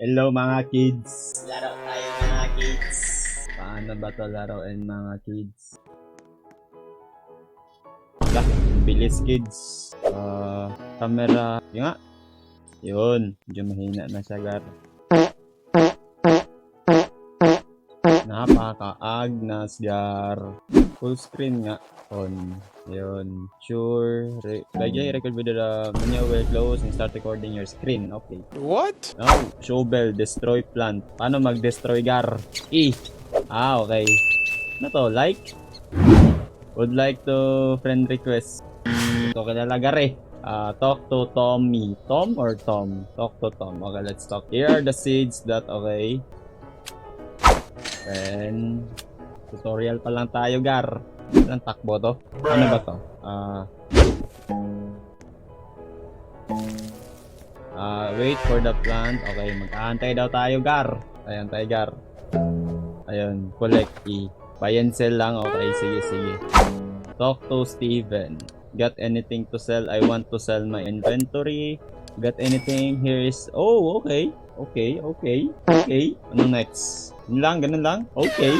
Hello mga kids. Laro tayo mga kids. Paano ba to laruin mga kids? Lah, bilis kids. Ah, camera. Yung nga. Yun. Medyo mahina na siya gar. Napaka Agnes gar. Full screen nga. On. Yun. Sure. Re- Lagay record video the menu will close and start recording your screen. Okay. What? Oh, shovel, destroy plant. Paano mag-destroy gar? E. Ah, okay. Ano to? Like? Would like to friend request. Ito kilala gar eh. Ah, talk to Tommy. Tom or Tom? Talk to Tom. Okay, let's talk. Here are the seeds that, okay. Then, tutorial pa lang tayo, Gar. Ilang takbo to? Ano ba to? Ah, Ah, wait for the plant. Okay, mag-aantay daw tayo, Gar. Ayan tayo, Gar. Ayun, collect E. Buy and sell lang. Okay, sige, sige. Talk to Steven. Got anything to sell? I want to sell my inventory. Got anything? Here is... Oh, okay. Okay, okay. Okay. Ano next? Yun lang, ganun lang? Okay.